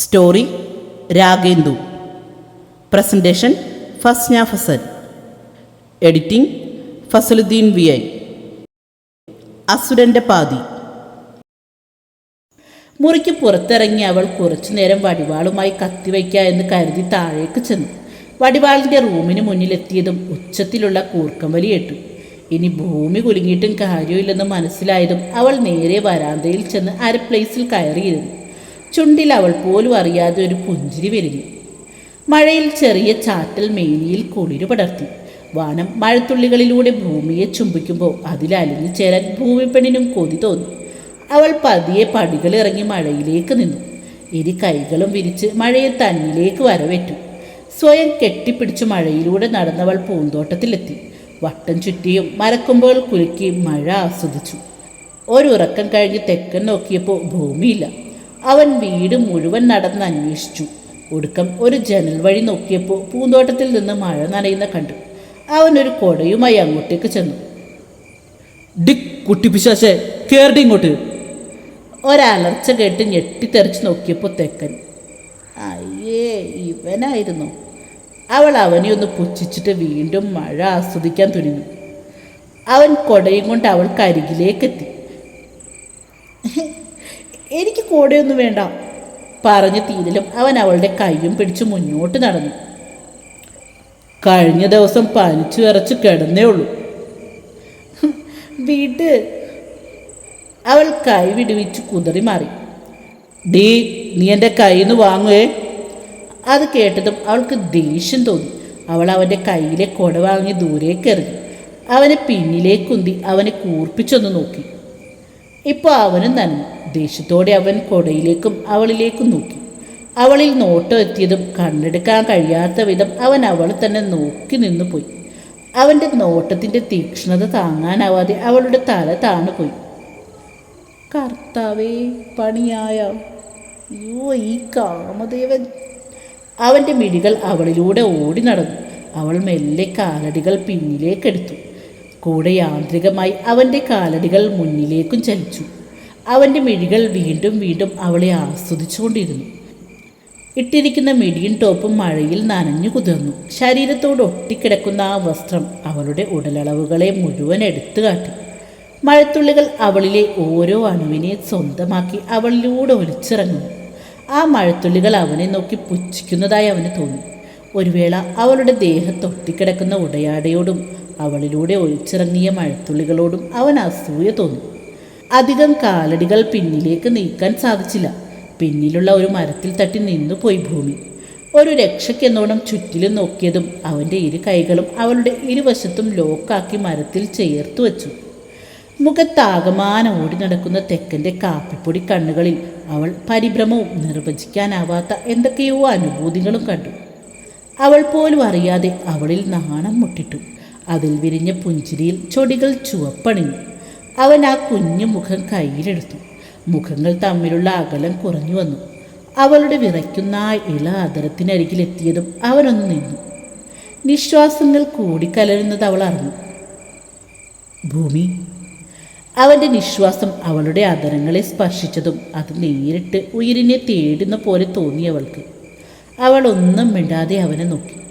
Story Ragendu. Presentation Fasna Fasal. Editing Fasaluddin V I. അസുരന്റെ പാതി. മുറിക്ക് പുറത്തിറങ്ങി അവൾ കുറച്ചു നേരം വടിവാളുമായി കത്തിവയ്ക്കുക എന്ന് കരുതി താഴേക്ക് ചെന്നു. വടിവാളിന്റെ റൂമിന് മുന്നിലെത്തിയതും ഉച്ചത്തിലുള്ള കൂർക്കം വലി കേട്ടു ഇനി ഭൂമി കുലുങ്ങിയിട്ടും കാര്യമില്ലെന്ന് മനസ്സിലായതും അവൾ നേരെ വരാന്തയിൽ ചെന്ന് അര പ്ലേസിൽ കയറിയിരുന്നു. ചുണ്ടിൽ അവൾ പോലും അറിയാതെ ഒരു പുഞ്ചിരി വിരിഞ്ഞു. മഴയിൽ ചെറിയ ചാറ്റൽ മേനിയിൽ കുളിരു പടർത്തി. വാനം മഴത്തുള്ളികളിലൂടെ ഭൂമിയെ ചുംബിക്കുമ്പോൾ അതിലലിഞ്ഞു ചേരാൻ ഭൂമിപ്പെണ്ണിനും കൊതി തോന്നി. അവൾ പതിയെ പടികളിറങ്ങി മഴയിലേക്ക് നിന്നു. ഇരു കൈകളും വിരിച്ച് മഴയെ തന്നിലേക്ക് വരവേറ്റു. സ്വയം കെട്ടിപ്പിടിച്ച് മഴയിലൂടെ നടന്നവൾ പൂന്തോട്ടത്തിലെത്തി. വട്ടം ചുറ്റിയും മരക്കൊമ്പുകൾ കുലുക്കി മഴ ആസ്വദിച്ചു. ഒരുറക്കം കഴിഞ്ഞ് തെക്കൻ നോക്കിയപ്പോൾ ഭൂമിയില്ല. അവൻ വീട് മുഴുവൻ നടന്ന് അന്വേഷിച്ചു. ഒടുക്കം ഒരു ജനൽ വഴി നോക്കിയപ്പോൾ പൂന്തോട്ടത്തിൽ നിന്ന് മഴ നനയുന്ന കണ്ടു. അവൻ ഒരു കൊടയുമായി അങ്ങോട്ടേക്ക് ചെന്നു. ഡിക് കുട്ടിപ്പിശാശേ കേറി ഇങ്ങോട്ട്. ഒരലർച്ച കേട്ട് ഞെട്ടിത്തെറിച്ച് നോക്കിയപ്പോൾ തെക്കൻ. അയ്യേ ഇവനായിരുന്നു. അവൾ അവനെ ഒന്ന് പുച്ഛിച്ചിട്ട് വീണ്ടും മഴ ആസ്വദിക്കാൻ തുടങ്ങി. അവൻ കൊടയും കൊണ്ട് അവൾക്ക് അരികിലേക്കെത്തി എനിക്ക് കോടയൊന്നും വേണ്ട. പറഞ്ഞ തീരലും അവൻ അവളുടെ കൈയും പിടിച്ച് മുന്നോട്ട് നടന്നു. കഴിഞ്ഞ ദിവസം പനിച്ചു വിറച്ച് കിടന്നേ ഉള്ളൂ. വീട്ട് അവൾ കൈ വിടുവിച്ച് കുതറി മാറി. ഡീ നീ എന്റെ കയ്യിൽ നിന്ന് വാങ്ങുവേ. അത് കേട്ടതും അവൾക്ക് ദേഷ്യം തോന്നി. അവൾ അവന്റെ കയ്യിലെ കൊട വാങ്ങി ദൂരേക്ക് എറിഞ്ഞു. അവനെ പിന്നിലേക്കുന്തി അവനെ കൂർപ്പിച്ചൊന്ന് നോക്കി. ഇപ്പോൾ അവനും നനഞ്ഞു ദേഷ്യത്തോടെ അവൻ കൊടയിലേക്കും അവളിലേക്കും നോക്കി. അവളിൽ നോട്ടം എത്തിയതും കണ്ണെടുക്കാൻ കഴിയാത്ത വിധം അവൻ അവളെ തന്നെ നോക്കി നിന്നു പോയി. അവന്റെ നോട്ടത്തിന്റെ തീക്ഷ്ണത താങ്ങാനാവാതെ അവളുടെ തല താണു പോയി. കർത്താവേ പണിയായ. അയ്യോ ഈ കാമദേവൻ. അവന്റെ മിടികൾ അവളിലൂടെ ഓടി നടന്നു. അവൾ മെല്ലെ കാലടികൾ പിന്നിലേക്കെടുത്തു കൂടെ യാന്ത്രികമായി അവന്റെ കാലടികൾ മുന്നിലേക്കും ചലിച്ചു. അവന്റെ മിഴികൾ വീണ്ടും വീണ്ടും അവളെ ആസ്വദിച്ചുകൊണ്ടിരുന്നു. ഇട്ടിരിക്കുന്ന മിടിയും ടോപ്പും മഴയിൽ നനഞ്ഞു കുതിർന്നു. ശരീരത്തോട് ഒട്ടിക്കിടക്കുന്ന ആ വസ്ത്രം അവളുടെ ഉടലളവുകളെ മുഴുവൻ എടുത്തു കാട്ടി. മഴത്തുള്ളികൾ അവളിലെ ഓരോ അണുവിനെ സ്വന്തമാക്കി അവളിലൂടെ ഒലിച്ചിറങ്ങുന്നു. ആ മഴത്തുള്ളികൾ അവനെ നോക്കി പുച്ഛിക്കുന്നതായി അവന് തോന്നി. ഒരു വേള അവളുടെ ദേഹത്തൊട്ടിക്കിടക്കുന്ന ഉടയാടയോടും അവളിലൂടെ ഒഴിച്ചിറങ്ങിയ മഴത്തുള്ളികളോടും അവൻ അസൂയ തോന്നി. അധികം കാലടികൾ പിന്നിലേക്ക് നീക്കാൻ സാധിച്ചില്ല. പിന്നിലുള്ള ഒരു മരത്തിൽ തട്ടി നിന്നുപോയി ഭൂമി. ഒരു രക്ഷയ്ക്കെന്നോണം ചുറ്റിലും നോക്കിയതും അവന്റെ ഇരു കൈകളും അവളുടെ ഇരുവശത്തും ലോക്കാക്കി മരത്തിൽ ചേർത്തു വച്ചു. മുഖത്താകമാനം ഓടി നടക്കുന്ന തെക്കന്റെ കാപ്പിപ്പൊടി കണ്ണുകളിൽ അവൾ പരിഭ്രമവും നിർവചിക്കാനാവാത്ത എന്തൊക്കെയോ അനുഭൂതികളും കണ്ടു. അവൾ പോലും അറിയാതെ അവളിൽ നാണം മുട്ടിട്ടു. അതിൽ വിരിഞ്ഞ പുഞ്ചിരിയിൽ ചൊടികൾ ചുവപ്പണിഞ്ഞു. അവൻ ആ കുഞ്ഞു മുഖം കയ്യിലെടുത്തു. മുഖങ്ങൾ തമ്മിലുള്ള അകലം കുറഞ്ഞു വന്നു. അവളുടെ വിറയ്ക്കുന്ന ആ ഇള അതരത്തിനരികിലെത്തിയതും അവനൊന്ന് നിന്നു. നിശ്വാസങ്ങൾ കൂടിക്കലരുന്നത് അവൾ അറിഞ്ഞു. ഭൂമി. അവന്റെ നിശ്വാസം അവളുടെ അതരങ്ങളെ സ്പർശിച്ചതും അത് നേരിട്ട് ഉയിരിനെ തേടുന്ന പോലെ തോന്നി അവൾക്ക്. അവൾ ഒന്നും മിണ്ടാതെ അവനെ നോക്കി.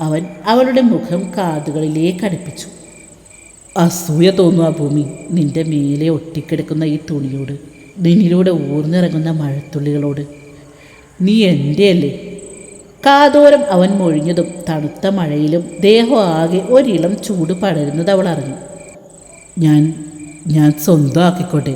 അവൻ അവളുടെ മുഖം കാതുകളിലേക്ക് അടുപ്പിച്ചു. അസൂയ തോന്നും ആ ഭൂമി നിന്റെ മേലെ ഒട്ടിക്കിടക്കുന്ന ഈ തുണിയോട് നിന്നിലൂടെ ഊർന്നിറങ്ങുന്ന മഴത്തുള്ളികളോട്. നീ എന്റെ അല്ലേ കാതോരം അവൻ മൊഴിഞ്ഞതും തണുത്ത മഴയിലും ദേഹം ആകെ ഒരിളം ചൂട് പടരുന്നത് അവൾ അറിഞ്ഞു. ഞാൻ ഞാൻ സ്വന്തമാക്കിക്കോട്ടെ.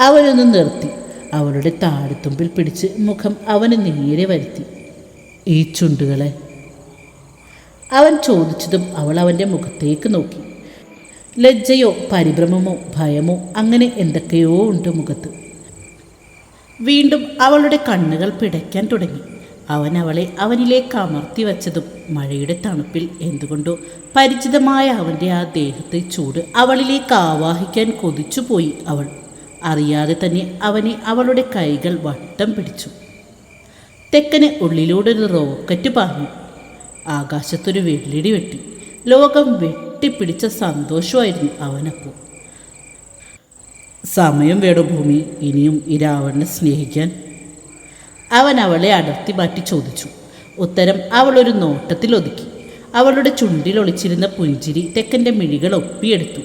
അവനൊന്ന് നിർത്തി. അവളുടെ താഴെത്തുമ്പിൽ പിടിച്ച് മുഖം അവന് നേരെ വരുത്തി. ഈ ചുണ്ടുകളെ അവൻ ചോദിച്ചതും അവൾ അവന്റെ മുഖത്തേക്ക് നോക്കി. ലജ്ജയോ പരിഭ്രമമോ ഭയമോ അങ്ങനെ എന്തൊക്കെയോ ഉണ്ട് മുഖത്ത്. വീണ്ടും അവളുടെ കണ്ണുകൾ പിടയ്ക്കാൻ തുടങ്ങി. അവൻ അവളെ അവനിലേക്ക് അമർത്തി വച്ചതും മഴയുടെ തണുപ്പിൽ എന്തുകൊണ്ടോ പരിചിതമായ അവന്റെ ആ ദേഹത്തെ ചൂട് അവളിലേക്ക് ആവാഹിക്കാൻ കൊതിച്ചുപോയി അവൾ. അറിയാതെ തന്നെ അവനെ അവളുടെ കൈകൾ വട്ടം പിടിച്ചു. തെക്കന് ഉള്ളിലൂടെ ഒരു റോക്കറ്റ് പാഞ്ഞു. ആകാശത്തൊരു വെള്ളിടി വെട്ടി. ലോകം വെട്ടിപ്പിടിച്ച സന്തോഷമായിരുന്നു അവനപ്പോൾ സമയം വേടോ ഭൂമി ഇനിയും ഈ രാവണനെ സ്നേഹിക്കാൻ. അവൻ അവളെ അടർത്തി മാറ്റി ചോദിച്ചു. ഉത്തരം അവളൊരു നോട്ടത്തിൽ ഒതുക്കി. അവളുടെ ചുണ്ടിൽ ഒളിച്ചിരുന്ന പുഞ്ചിരി തെക്കന്റെ മിഴികൾ ഒപ്പിയെടുത്തു.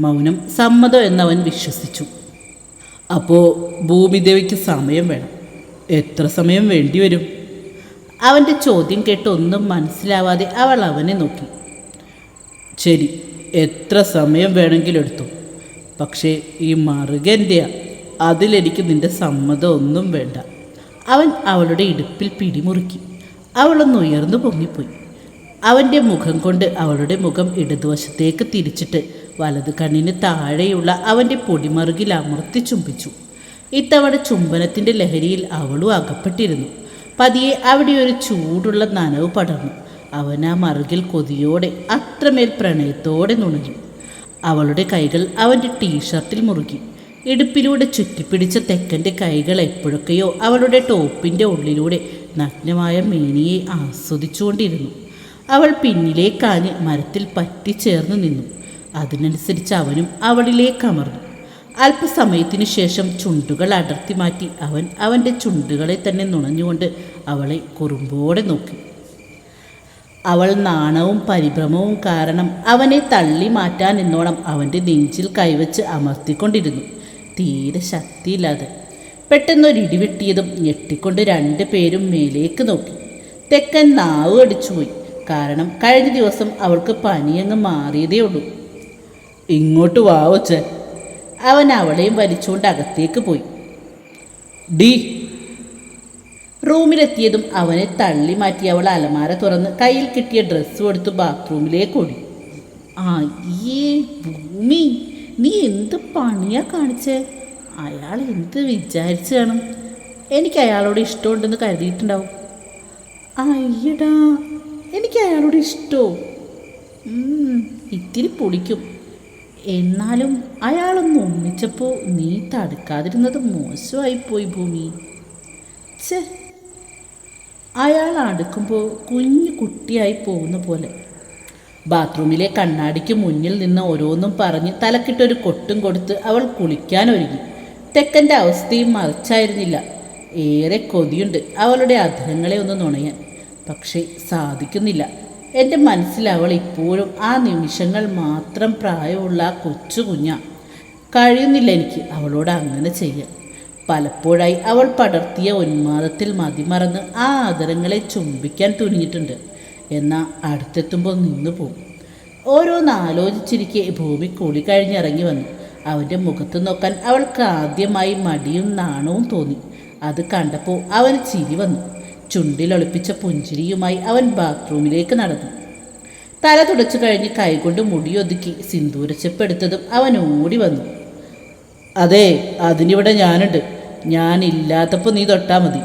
മൗനം സമ്മതം എന്നവൻ വിശ്വസിച്ചു. അപ്പോൾ ഭൂമിദേവിക്ക് സമയം വേണം. എത്ര സമയം വേണ്ടി വരും അവന്റെ ചോദ്യം കേട്ട് ഒന്നും മനസ്സിലാവാതെ അവൾ അവനെ നോക്കി. ശരി എത്ര സമയം വേണമെങ്കിലും എടുത്തു. പക്ഷേ ഈ മറുകന്റെയാ അതിലെനിക്ക് നിന്റെ സമ്മതം ഒന്നും വേണ്ട. അവൻ അവളുടെ ഇടുപ്പിൽ പിടിമുറുക്കി. അവളൊന്ന് ഉയർന്നു പൊങ്ങിപ്പോയി. അവന്റെ മുഖം കൊണ്ട് അവളുടെ മുഖം ഇടതുവശത്തേക്ക് തിരിച്ചിട്ട് വലത് കണ്ണിന് താഴെയുള്ള അവന്റെ പൊടിമറുകിൽ അമർത്തി ചുംബിച്ചു. ഇത്തവണ ചുംബനത്തിന്റെ ലഹരിയിൽ അവളും അകപ്പെട്ടിരുന്നു. പതിയെ അവിടെ ഒരു ചൂടുള്ള നനവ് പടർന്നു. അവൻ ആ മറുകിൽ കൊതിയോടെ അത്രമേൽ പ്രണയത്തോടെ നുണഞ്ഞു. അവളുടെ കൈകൾ അവന്റെ ടീഷർട്ടിൽ മുറുകി. ഇടുപ്പിലൂടെ ചുറ്റിപ്പിടിച്ച തെക്കന്റെ കൈകൾ എപ്പോഴൊക്കെയോ അവളുടെ ടോപ്പിന്റെ ഉള്ളിലൂടെ നഗ്നമായ മേനിയെ ആസ്വദിച്ചുകൊണ്ടിരുന്നു. അവൾ പിന്നിലേക്കാഞ്ഞ് മരത്തിൽ പറ്റിച്ചേർന്ന് നിന്നു. അതിനനുസരിച്ച് അവനും അവളിലേക്ക് അമർന്നു. അല്പസമയത്തിനു ശേഷം ചുണ്ടുകൾ അടർത്തി മാറ്റി അവൻ അവന്റെ ചുണ്ടുകളെ തന്നെ നുണഞ്ഞുകൊണ്ട് അവളെ കുറുമ്പോടെ നോക്കി. അവൾ നാണവും പരിഭ്രമവും കാരണം അവനെ തള്ളി മാറ്റാൻ എന്നോണം അവന്റെ നെഞ്ചിൽ കൈവച്ച് അമർത്തിക്കൊണ്ടിരുന്നു. തീരെ ശക്തിയില്ലാതെ പെട്ടെന്നൊരു ഇടിവെട്ടിയതും ഞെട്ടിക്കൊണ്ട് രണ്ട് പേരും മേലേക്ക് നോക്കി. തെക്കൻ നാവ് അടിച്ചുപോയി കാരണം കഴിഞ്ഞ ദിവസം അവൾക്ക് പനിയങ്ങ് മാറിയതേ ഉള്ളൂ ഇങ്ങോട്ട് വാ വച്ചേ അവൻ അവളെയും വലിച്ചുകൊണ്ട് അകത്തേക്ക് പോയി. ഡി റൂമിലെത്തിയതും അവനെ തള്ളി മാറ്റി അവൾ അലമാര തുറന്ന് കയ്യിൽ കിട്ടിയ ഡ്രസ്സ് കൊടുത്ത് ബാത്റൂമിലേക്ക് ഓടി. ഈ ഭൂമി നീ എന്ത് പണിയാ കാണിച്ചേ? അയാൾ എന്ത് വിചാരിച്ചു കാണും? എനിക്ക് അയാളോട് ഇഷ്ടമുണ്ടെന്ന് കരുതിയിട്ടുണ്ടാവും. അയ്യടാ എനിക്ക് അയാളോട് ഇഷ്ടമോ ഇത്തിരി പൊടിക്കും എന്നാലും അയാളൊന്ന് ഒന്നിച്ചപ്പോൾ നീ തടുക്കാതിരുന്നത് മോശമായിപ്പോയി ഭൂമി. ഛേ. അയാൾ അടുക്കുമ്പോൾ കുഞ്ഞു കുട്ടിയായി പോകുന്ന പോലെ. ബാത്റൂമിലെ കണ്ണാടിക്ക് മുന്നിൽ നിന്ന് ഓരോന്നും പറഞ്ഞ് തലക്കിട്ടൊരു കൊട്ടും കൊടുത്ത് അവൾ കുളിക്കാൻ ഒരുങ്ങി തെക്കന്റെ അവസ്ഥയും മറിച്ചായിരുന്നില്ല. ഏറെ കൊതിയുണ്ട് അവളുടെ അധരങ്ങളെ ഒന്ന് നുണയാൻ. പക്ഷേ സാധിക്കുന്നില്ല. എന്റെ മനസ്സിലവൾ ഇപ്പോഴും ആ നിമിഷങ്ങൾ മാത്രം പ്രായമുള്ള ആ കൊച്ചു കുഞ്ഞ. കഴിയുന്നില്ല എനിക്ക് അവളോട് അങ്ങനെ ചെയ്യാൻ. പലപ്പോഴായി അവൾ പടർത്തിയ ഉന്മാദത്തിൽ മതിമറന്ന് ആ ആദരങ്ങളെ ചുംബിക്കാൻ തുനിഞ്ഞിട്ടുണ്ട്. എന്നാൽ അടുത്തെത്തുമ്പോൾ നിന്നു പോകും ഓരോന്ന് ആലോചിച്ചിരിക്കെ ഭൂമി കുളി കഴിഞ്ഞിറങ്ങി വന്നു. അവന്റെ മുഖത്ത് നോക്കാൻ അവൾക്ക് ആദ്യമായി മടിയും നാണവും തോന്നി. അത് കണ്ടപ്പോൾ അവന് ചിരി വന്നു. ചുണ്ടിലൊളിപ്പിച്ച പുഞ്ചിരിയുമായി അവൻ ബാത്റൂമിലേക്ക് നടന്നു. തല തുടച്ചു കഴിഞ്ഞ് കൈകൊണ്ട് മുടിയൊതുക്കി സിന്ദൂരച്ചപ്പെടുത്തതും അവൻ ഓടി വന്നു. അതെ അതിനിവിടെ ഞാനുണ്ട്. ഞാനില്ലാത്തപ്പോൾ നീ തൊട്ടാൽ മതി.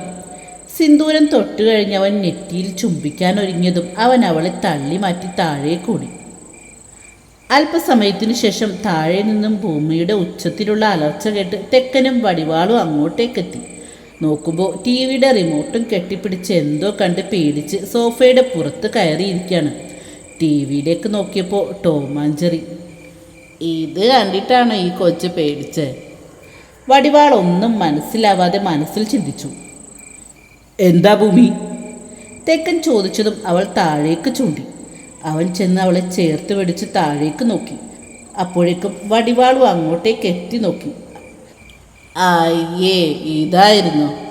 സിന്ദൂരം തൊട്ടു അവൻ നെറ്റിയിൽ ചുംബിക്കാൻ ഒരുങ്ങിയതും അവൻ അവളെ തള്ളി മാറ്റി താഴെ കൂടി അല്പസമയത്തിനു ശേഷം താഴെ നിന്നും ഭൂമിയുടെ ഉച്ചത്തിലുള്ള അലർച്ച കേട്ട് തെക്കനും വടിവാളും അങ്ങോട്ടേക്കെത്തി. നോക്കുമ്പോൾ ടി വിയുടെ റിമോട്ടും കെട്ടിപ്പിടിച്ച് എന്തോ കണ്ട് പേടിച്ച് സോഫയുടെ പുറത്ത് കയറിയിരിക്കുകയാണ്. ടി വിയിലേക്ക് നോക്കിയപ്പോൾ ടോമാഞ്ചറി ഇത് കണ്ടിട്ടാണോ ഈ കൊച്ച് പേടിച്ച്? വടിവാൾ ഒന്നും മനസ്സിലാവാതെ മനസ്സിൽ ചിന്തിച്ചു. എന്താ ഭൂമി? തെക്കൻ ചോദിച്ചതും അവൾ താഴേക്ക് ചൂണ്ടി. അവൻ ചെന്ന് അവളെ ചേർത്ത് പിടിച്ച് താഴേക്ക് നോക്കി. അപ്പോഴേക്കും വടിവാളും അങ്ങോട്ടേക്ക് എത്തി നോക്കി. അയ്യേ ഇതായിരുന്നു.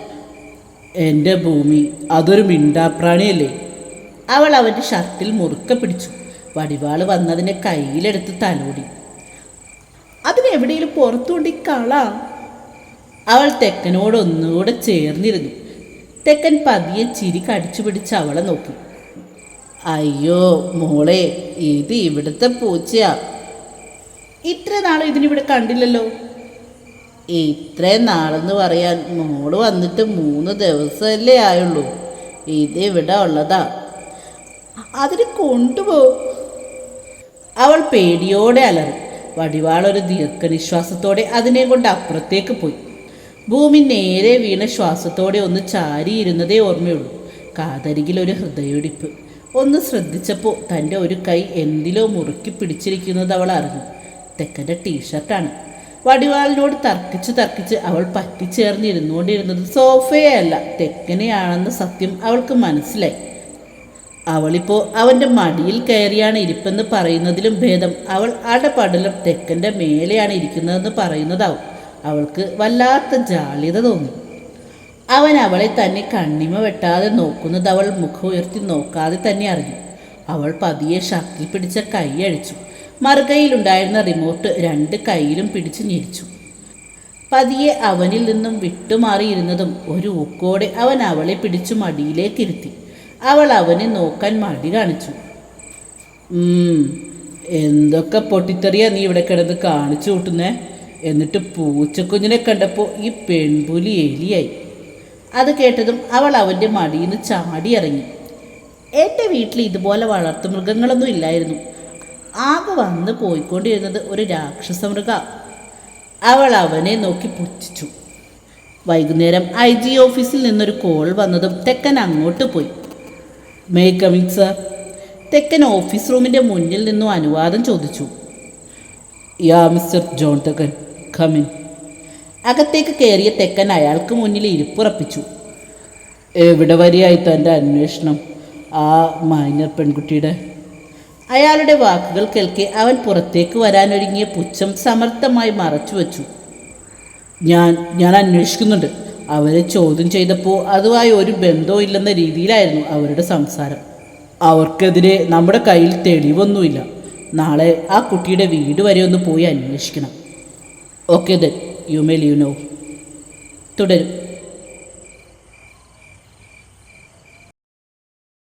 എന്റെ ഭൂമി അതൊരു മിണ്ടാപ്രാണിയല്ലേ? അവൾ അവന്റെ ഷർട്ടിൽ മുറുക്ക പിടിച്ചു. വടിവാൾ വന്നതിനെ കയ്യിലെടുത്ത് തലോടി. അതിനെവിടെയും പുറത്തുകൊണ്ട് കള. അവൾ തെക്കനോട് ഒന്നുകൂടെ ചേർന്നിരുന്നു. തെക്കൻ പതിയെ ചിരി കടിച്ചു പിടിച്ച് അവളെ നോക്കി. അയ്യോ മോളെ ഇത് ഇവിടുത്തെ പൂച്ചയാ. ഇത്ര നാളും ഇതിനിവിടെ കണ്ടില്ലല്ലോ. ഇത്രയും നാളെന്ന് പറയാൻ മോൾ വന്നിട്ട് മൂന്ന് ദിവസമല്ലേ ആയുള്ളൂ. ഇത് ഇവിടെ ഉള്ളതാ. അതിന് കൊണ്ടുപോ. അവൾ പേടിയോടെ അലറി. വടിവാളൊരു ദീർഘനിശ്വാസത്തോടെ അതിനെ കൊണ്ട് അപ്പുറത്തേക്ക് പോയി. ഭൂമി നേരെ വീണ ശ്വാസത്തോടെ ഒന്ന് ചാരിയിരുന്നതേ ഓർമ്മയുള്ളൂ. കാതരികിൽ ഒരു ഹൃദയൊടിപ്പ് ഒന്ന് ശ്രദ്ധിച്ചപ്പോൾ തന്റെ ഒരു കൈ എന്തിലോ മുറുക്കി പിടിച്ചിരിക്കുന്നത് അവൾ അറിഞ്ഞു. തെക്കന്റെ ടീഷർട്ടാണ്. വടിവാളിനോട് തർക്കിച്ച് തർക്കിച്ച് അവൾ പറ്റിച്ചേർന്നിരുന്നുകൊണ്ടിരുന്നത് സോഫയല്ല. തെക്കനെയാണെന്ന സത്യം അവൾക്ക് മനസ്സിലായി. അവളിപ്പോൾ അവന്റെ മടിയിൽ കയറിയാണ് ഇരിപ്പെന്ന് പറയുന്നതിലും ഭേദം. അവൾ അടപടലം തെക്കന്റെ മേലെയാണ് ഇരിക്കുന്നതെന്ന് പറയുന്നതാവും. അവൾക്ക് വല്ലാത്ത ജാള്യത തോന്നി. അവൻ അവളെ തന്നെ കണ്ണിമ വെട്ടാതെ നോക്കുന്നത് അവൾ മുഖം ഉയർത്തി നോക്കാതെ തന്നെ അറിഞ്ഞു. അവൾ പതിയെ ശക്തി പിടിച്ച കൈ അഴിച്ചു. മറുകൈയിലുണ്ടായിരുന്ന റിമോട്ട് രണ്ട് കൈയിലും പിടിച്ചു ഞെരിച്ചു. പതിയെ അവനിൽ നിന്നും വിട്ടുമാറിയിരുന്നതും ഒരു ഊക്കോടെ അവൻ അവളെ പിടിച്ചു മടിയിലേക്കിരുത്തി. അവൾ അവനെ നോക്കാൻ മടി കാണിച്ചു. എന്തൊക്കെ പൊട്ടിത്തെറിയാ നീ ഇവിടെ കിടന്ന് കാണിച്ചു കൂട്ടുന്നേ? എന്നിട്ട് പൂച്ചക്കുഞ്ഞിനെ കണ്ടപ്പോൾ ഈ പെൺപുലി എലിയായി. അത് കേട്ടതും അവൾ അവന്റെ മടിയിൽ നിന്ന് ചാടിയിറങ്ങി. എന്റെ വീട്ടിൽ ഇതുപോലെ വളർത്തു മൃഗങ്ങളൊന്നും ഇല്ലായിരുന്നു. ആകെ വന്ന് പോയിക്കൊണ്ടിരുന്നത് ഒരു രാക്ഷസ മൃഗ. അവൾ അവനെ നോക്കി പുച്ഛിച്ചു. വൈകുന്നേരം ഐ ജി ഓഫീസിൽ നിന്നൊരു കോൾ വന്നതും തെക്കൻ അങ്ങോട്ട് പോയി. May coming sir. Thekkan office റൂമിന്റെ മുന്നിൽ നിന്നും അനുവാദം ചോദിച്ചു. Ya mister John Thekkan come in അകത്തേക്ക് കയറിയ തെക്കൻ അയാൾക്ക് മുന്നിൽ ഇരിപ്പുറപ്പിച്ചു. എവിടെ വരെയായി തന്റെ അന്വേഷണം? ആ മൈനർ പെൺകുട്ടിയുടെ അയാളുടെ വാക്കുകൾ കേൾക്കെ അവൻ പുറത്തേക്ക് വരാനൊരുങ്ങിയ പുച്ഛം സമർത്ഥമായി മറച്ചു വച്ചു. ഞാൻ ഞാൻ അന്വേഷിക്കുന്നുണ്ട്. അവരെ ചോദ്യം ചെയ്തപ്പോൾ അതുമായി ഒരു ബന്ധവും ഇല്ലെന്ന രീതിയിലായിരുന്നു അവരുടെ സംസാരം. അവർക്കെതിരെ നമ്മുടെ കയ്യിൽ തെളിവൊന്നുമില്ല. നാളെ ആ കുട്ടിയുടെ വീട് വരെ ഒന്ന് പോയി അന്വേഷിക്കണം. Okay then you may leave now. തുടരും.